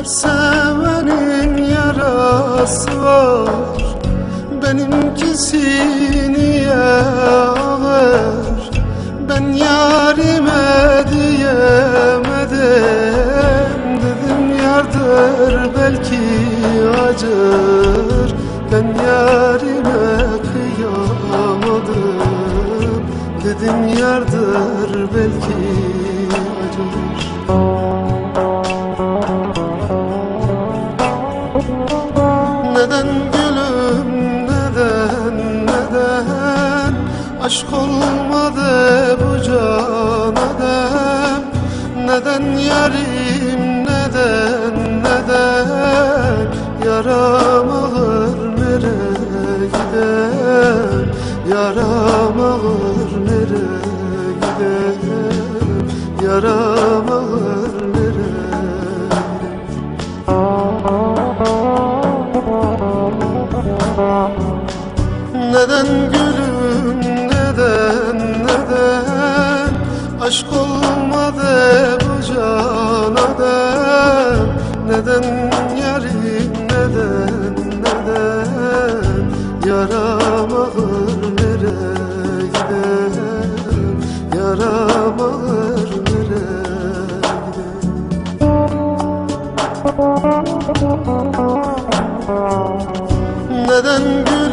Her sevenin yarası var. Benimkisi niye ağır? Ben yarime diyemedim. Dedim yardır belki acır. Ben yarime kıyamadım. Dedim yardır belki Aşk olmadı bu cana dem Neden yarim neden neden? Yaram alır nereye gider? Yaram alır nereye gider? Yaram alır nereye Neden gülüm neden neden? Aşk olmadı bu cana dem Neden yarim neden neden? Yaram ağır nereye gider? Yaram ağır nereye gider? Neden gülüm